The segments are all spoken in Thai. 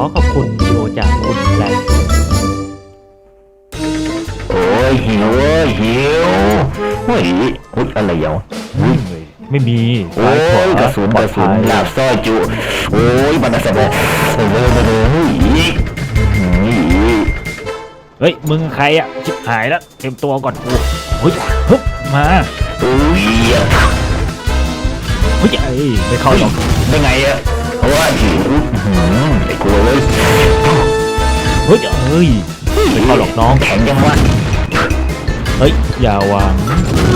อขอบคุณวิดีโอจากคุณแบล็คโอ้ยหิวเว้ยหิวเฮ้ยอุ๊ยอะไรเหรออุ๊ยไม่มีโอ้ซ้ายขวายกระสุนปกลอระดสุภันยลาบซอยจุโอ้ยบันดาลเลยโอ้ยโอ้ยโอ้ยอีกอีกเฮ้ยมึงใครอะชิบหายแล้วเตรียมตัวก่อนกูเฮ้ยฮึบมาโอ้ยเฮ้ยเอ้ยไม่เข้าหรอกได้ไงอะเพร เลยเฮ้ยเอ้ยไม่เข้าหรอกน้องแข็งจังวะเฮ้ยอย่าหวัง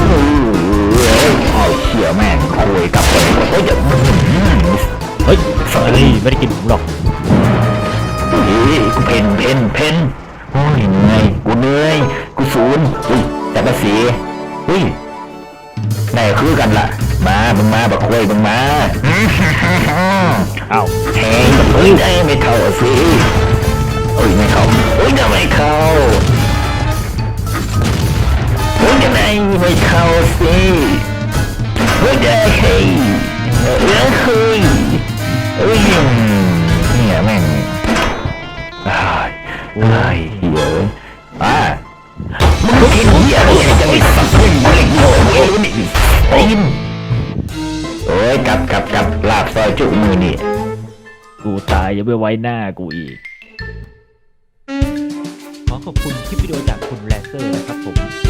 เอ้ยเอาเชี่ยแม่งคุยกับเลยโอ้ยเดี๋ยวหืมเฮ้ยเฮ้ยไม่ได้กินหมูหรอกเฮ้ยกูเพนเพนเพนโอ้ยเหนื่อยกูเหนื่อยกูศูนย์อุ้ยแต่ภาษีเฮ้ย ได้คือกันล่ะมา มึงมาบักคุยมึงมาอ้าวแทงกับเฮ้ยได้ไม่เข้าสิเอ้ยไม่เข้าเฮ้ยจะไม่เข้าเฮ้ยจะไหนไม่เข้าสิเฮ้ยได้เฮ้ยเอ้ยเฮ้ยเอ้ยเนี่ยแม่งอ้ายอ้ายเหี้ยอะมึงกินเหี้ยอะไรจะไม่สักเล่นเล่นโง่เอ้ยนี่ ตีนโอ้ยกลับกลับกลับลาบซอยจุมือนี่กูตายอย่าไปไว้หน้ากูอีก ขอขอบคุณคลิปวิดีโอจากคุณแรเซอร์นะครับผม